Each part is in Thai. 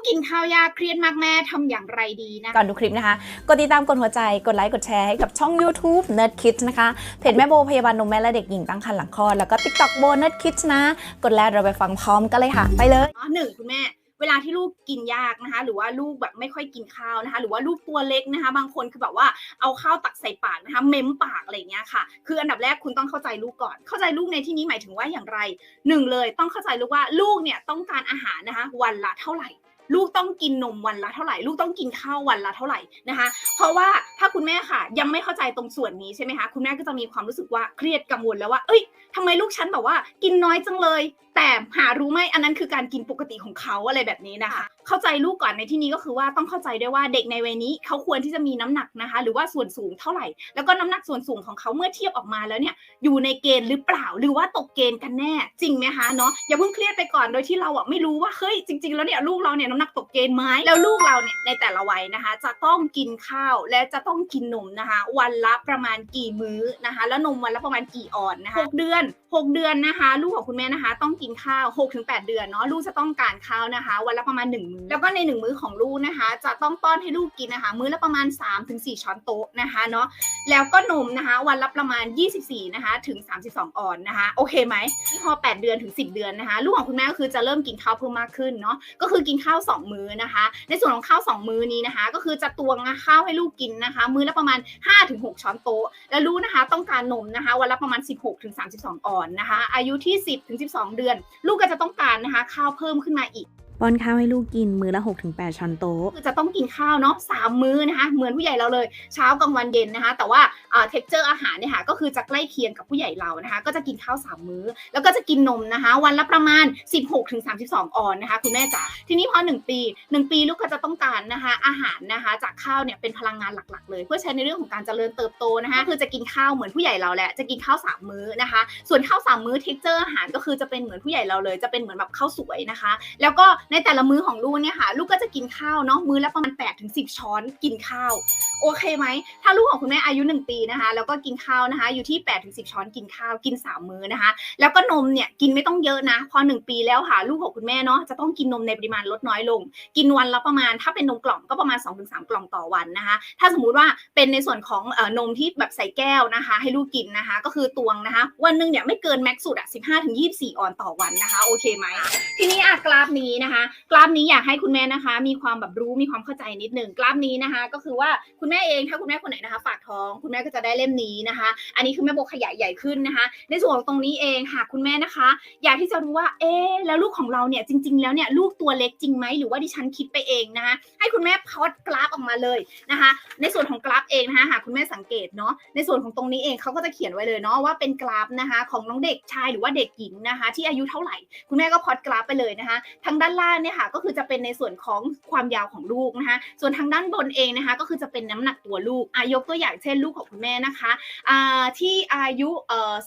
กกินข้าวยากเครียดมากแม่ทำอย่างไรดีนะ ก่อนดูคลิปนะคะ กดติดตามกดหัวใจ กดไลค์ กดแชร์ให้กับช่อง YouTube Nerd Kids นะคะ เพจแม่โบพยาบาลนมแม่และเด็กหญิงตั้งครรภ์หลังคลอด แล้วก็ TikTok โบ Nerd Kids นะ กดแล้วเราไปฟังพร้อมกันเลยค่ะ ไปเลยเนาะหนึ่งคุณแม่เวลาที่ลูกกินยากนะคะ หรือว่าลูกแบบไม่ค่อยกินข้าวนะคะ หรือว่าลูกตัวเล็กนะคะ บางคนคือแบบว่าเอาข้าวตักใส่ปากนะคะ เม้มปากอะไรอย่างเงี้ยค่ะ คืออันดับแรกคุณต้องเข้าใจลูกก่อน เข้าใจลูกในที่นี้หมายถึงว่าอย่างไรหนึ่งเลยต้องเข้าใจลูกว่าลูกเนี่ยต้องการอาหารนะคะ วันละเท่าไหร่ ลูกต้องกินนมวันละเท่าไหร่ ลูกต้องกินข้าววันละเท่าไหร่นะคะ เพราะว่าถ้าคุณแม่ค่ะ ยังไม่เข้าใจตรงส่วนนี้ใช่ไหมคะคุณแม่ก็จะมีความรู้สึกว่าเครียดกังวลแล้วว่า เอ้ยทำไมลูกฉันแบบว่า กินน้อยจังเลย แต่หารู้ไหมอันนั้นคือการกินปกติของเขาอะไรแบบนี้นะคะ เข้าใจลูกก่อนในที่นี้ก็คือว่าต้องเข้าใจด้วยว่าเด็กในวัยนี้เขาควรที่จะมีน้ำหนักนะคะ หรือว่าส่วนสูงเท่าไหร่ แล้วก็น้ำหนักส่วนสูงของเขาเมื่อเทียบออกมาแล้วเนี่ยอยู่ในเกณฑ์หรือเปล่า หรือว่าตกเกณฑ์กันแน่ จริงไหมคะเนาะอย่าเพิ่งเครียดไปก่อนโดยที่เราอะไม่รู้ว่าเฮ้ยจริง ๆ แล้วเนี่ยลูกเราเนี่ยน้ำนักตกเกณฑ์ไหมแล้วลูกเราเนี่ยในแต่ละวัยนะคะ จะต้องกินข้าวและจะต้องกินนมนะคะ วันละประมาณกี่มื้อนะคะ แล้วนมวันละประมาณกี่ออนนะคะหกเดือนหกเดือนนะคะ ลูกของคุณแม่นะคะ ต้องกินข้าว6กถึงแเดือนเนาะลูกจะต้องการข้าวนะคะ วันละประมาณ1มื้อแล้วก็ใน 1 มื้อของลูกนะคะ จะต้องป้อนให้ลูกกินนะคะ มื้อละประมาณ 3-4 ช้อนโต๊ะนะคะเนาะแล้วก็นมนะคะ วันละประมาณ 24 นะคะ ถึง 32 ออนนะคะ โอเคไหมพอ 8 เดือนถึง 10 เดือนนะคะ ลูกของคุณแม่ก็คือจะเริ่มกินข้าวเพิ่มมากขึ้นเนาะก็คือกินข้าว2 มื้อนะคะ ในส่วนของข้าว 2 มื้อนี้นะคะ ก็คือจะตวงข้าวให้ลูกกินนะคะ มื้อละประมาณ 5-6 ช้อนโต๊ะ และลูกนะคะต้องการนมนะคะวันละประมาณ 16-32 ออนนะคะ อายุที่ 10-12 เดือน ลูกก็จะต้องการนะคะข้าวเพิ่มขึ้นมาอีก ป้อนข้าวให้ลูกกินมื้อละ 6-8 ช้อนโต๊ะคือจะต้องกินข้าวเนาะสามมื้อนะคะ เหมือนผู้ใหญ่เราเลยเช้ากลางวันเย็นนะคะ แต่ว่าเอ่อ texture อาหารเนี่ยค่ะก็คือจะใกล้เคียงกับผู้ใหญ่เรานะคะ ก็จะกินข้าวสามมื้อ แล้วก็จะกินนมนะคะ วันละประมาณ 16ถึง32 ออนนะคะ คุณแม่จ๋าทีนี้พอ 1 ปี 1 ปีลูกก็จะต้องการนะคะอาหารนะคะจากข้าวเนี่ยเป็นพลังงานหลักๆ เลย เพื่อใช้ในเรื่องของการเจริญเติบโตนะคะคือจะกินข้าวเหมือนผู้ใหญ่เราแหละจะกินข้าวสามมื้อนะคะ ส่วนข้าวสามมื้อ texture อาหารก็คือจะเป็นเหมือนผู้ใหญ่เราเลย จะเป็นเหมือนแบบข้าวสวยนะคะ แล้วก็ในแต่ละมื้อของลูกเนี่ยค่ะ ลูกก็จะกินข้าวเนาะมื้อละประมาณ8ปถึงสิช้อนกินข้าว โอเคไหม ถ้าลูกของคุณแม่อายุ 1 ปีนะคะ แล้วก็กินข้าวนะคะ อยู่ที่8ปถึงสิช้อนกินข้าวกิน 3 มื้อนะคะ แล้วก็นมเนี่ยกินไม่ต้องเยอะนะ พอ 1 ปีแล้วค่ะ ลูกของคุณแม่เนาะจะต้องกินนมในปริมาณลดน้อยลง กินวันละประมาณถ้าเป็นนมกล่องก็ประมาณ 2-3 กล่องต่อวันนะคะ ถ้าสมมุติว่าเป็นในส่วนของเอ่อนมที่แบบใส่แก้วนะคะ ให้ลูกกินนะคะ ก็คือตวงนะคะ วันหนึ่งเนี่ยไม่เกินแม็กซ์สุดอะ15-24 ออนต่อวันนะคะ โอเคไหมทีนี้อะกราฟนี้นะคะกราฟนี้อยากให้คุณแม่นะคะ มีความแบบรู้มีความเข้าใจนิดหนึ่งกราฟนี้นะคะ ก็คือว่าคุณแม่เองถ้าคุณแม่คนไหนนะคะ ฝากท้อง คุณแม่ก็จะได้เล่มนี้นะคะ อันนี้คือแม่โบขยายใหญ่ขึ้นนะคะ ในส่วนของตรงนี้เองหากคุณแม่นะคะ อยากที่จะรู้ว่าเอ๊แล้วลูกของเราเนี่ยจริง ๆ แล้วเนี่ยลูกตัวเล็กจริงไหมหรือว่าดิฉันคิดไปเองนะคะ ให้คุณแม่พอดกราฟออกมาเลยนะคะ ในส่วนของกราฟเองนะคะหากคุณแม่สังเกตเนาะในส่วนของตรงนี้เองเขาก็จะเขียนไว้เลยเนาะว่าเป็นกราฟนะคะ ของน้องเด็กชายหรือว่าเด็กหญิงนะคะ ที่อายุเท่าไหร่ คุณแม่ก็พอดกราฟไปเลยนะคะทางด้านล่างเนี่ยค่ะก็คือจะเป็นในส่วนของความยาวของลูกนะคะ ส่วนทางด้านบนเองนะคะ ก็คือจะเป็นน้ำหนักตัวลูกอายกตัวอย่างเช่นลูกของคุณแม่นะคะที่อายุ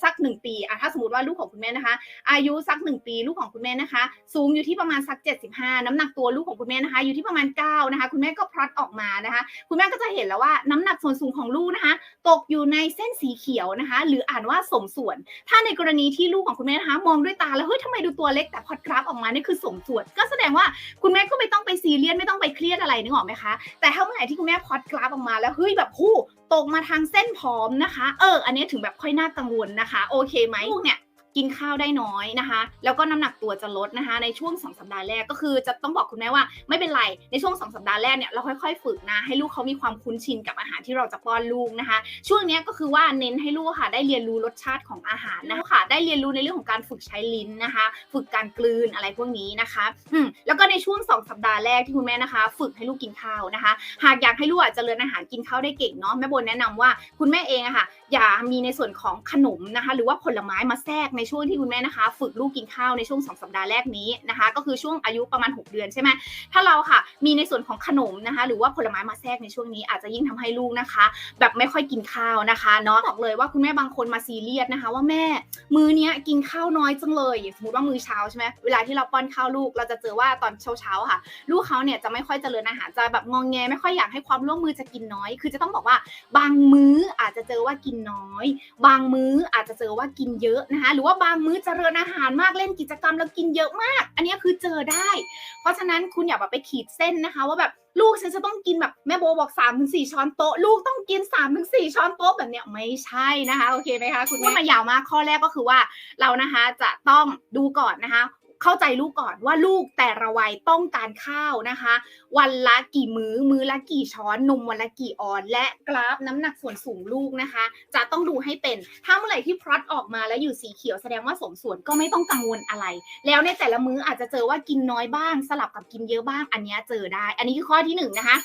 สักหนึ่งปีถ้าสมมติว่าลูกของคุณแม่นะคะ อายุสักหนึ่งปีลูกของคุณแม่นะคะ สูงอยู่ที่ประมาณสัก 75 น้ำหนักตัวลูกของคุณแม่นะคะ อยู่ที่ประมาณ9นะคะคุณแม่ก็พลอตออกมานะคะ คุณแม่ก็จะเห็นแล้วว่าน้ำหนักส่วนสูงของลูกนะคะ ตกอยู่ในเส้นสีเขียวนะคะ หรืออ่านว่าสมส่วน ถ้าในกรณีที่ลูกของคุณแม่นะคะ มองด้วยตาแล้วเฮ้ยทำไมดูตัวเล็กแต่พอดกราฟออกมานี่คือสมส่วนก็แสดงว่าคุณแม่ก็ไม่ต้องไปซีเรียสไม่ต้องไปเครียดอะไรนึกออกไหมคะแต่ถ้าเมื่อไหร่ที่คุณแม่พอดกราฟออกมาแล้วเฮ้ยแบบหู้ตกมาทางเส้นผอมนะคะ เออ อันนี้ถึงแบบค่อยน่ากังวลนะคะ โอเคไหมลูกเนี่ย กินข้าวได้น้อยนะคะ แล้วก็น้ำหนักตัวจะลดนะคะ ในช่วง 2 สัปดาห์แรกก็คือจะต้องบอกคุณแม่ว่าไม่เป็นไรในช่วง 2 สัปดาห์แรกเนี่ยเราค่อยๆ ฝึกนะให้ลูกเขามีความคุ้นชินกับอาหารที่เราจะป้อนลูกนะคะ ช่วงนี้ก็คือว่าเน้นให้ลูกค่ะได้เรียนรู้รสชาติของอาหารนะคะ ได้เรียนรู้ในเรื่องของการฝึกใช้ลิ้นนะคะ ฝึกการกลืนอะไรพวกนี้นะคะอืมแล้วก็ในช่วง 2 สัปดาห์แรกที่คุณแม่นะคะ ฝึกให้ลูกกินข้าวนะคะ หากอยากให้ลูกอะเจริญอาหารกินข้าวได้เก่งเนาะแม่บนแนะนำว่าคุณแม่เองอะค่ะอย่ามีในส่วนของขนมนะคะ หรือว่าผลไม้มาแทรกในช่วงที่คุณแม่นะคะ ฝึกลูกกินข้าวในช่วง2สัปดาห์แรกนี้นะคะ ก็คือช่วงอายุประมาณ 6 เดือนใช่ไหมถ้าเราค่ะ มีในส่วนของขนมนะคะ หรือว่าผลไม้มาแทรกในช่วงนี้อาจจะยิ่งทำให้ลูกนะคะ แบบไม่ค่อยกินข้าวนะคะเนาะบอกเลยว่าคุณแม่บางคนมาซีเรียสนะคะ ว่าแม่มื้อเนี้ยกินข้าวน้อยจังเลยสมมติว่ามื้อเช้าใช่ไหมเวลาที่เราป้อนข้าวลูกเราจะเจอว่าตอนเช้าๆค่ะ ลูกเขาเนี่ยจะไม่ค่อยเจริญอาหารจะแบบงองแงไม่ค่อยอยากให้ความร่วมมือจะกินน้อย คือจะต้องบอกว่าบางมื้ออาจจะเจอว่ากินน้อย บางมื้ออาจจะเจอว่ากินเยอะนะคะหรือว่าว่าบางมื้อเจริญอาหารมากเล่นกิจกรรมแล้วกินเยอะมาก อันนี้คือเจอได้ เพราะฉะนั้นคุณอย่าแบบไปขีดเส้นนะคะ ว่าแบบลูกฉันจะต้องกินแบบแม่โบบอก3าถึงสช้อนโต๊ะลูกต้องกิน3าถึงสช้อนโต๊ะแบบเนี้ยไม่ใช่นะคะโอเคไหมคะคุณพูดมายาวมากข้อแรกก็คือว่าเรานะคะจะต้องดูก่อนนะคะ เข้าใจลูกก่อนว่าลูกแต่ละวัยต้องการข้าวนะคะ วันละกี่มื้อ มื้อละกี่ช้อนนมวันละกี่ออน และกราฟน้ำหนักส่วนสูงลูกนะคะ จะต้องดูให้เป็นถ้าเมื่อไหร่ที่พลอตออกมาแล้วอยู่สีเขียวแสดงว่าสมส่วนก็ไม่ต้องกังวลอะไร แล้วในแต่ละมื้ออาจจะเจอว่ากินน้อยบ้าง สลับกับกินเยอะบ้างอันนี้เจอได้ อันนี้คือข้อที่หนึ่งนะคะ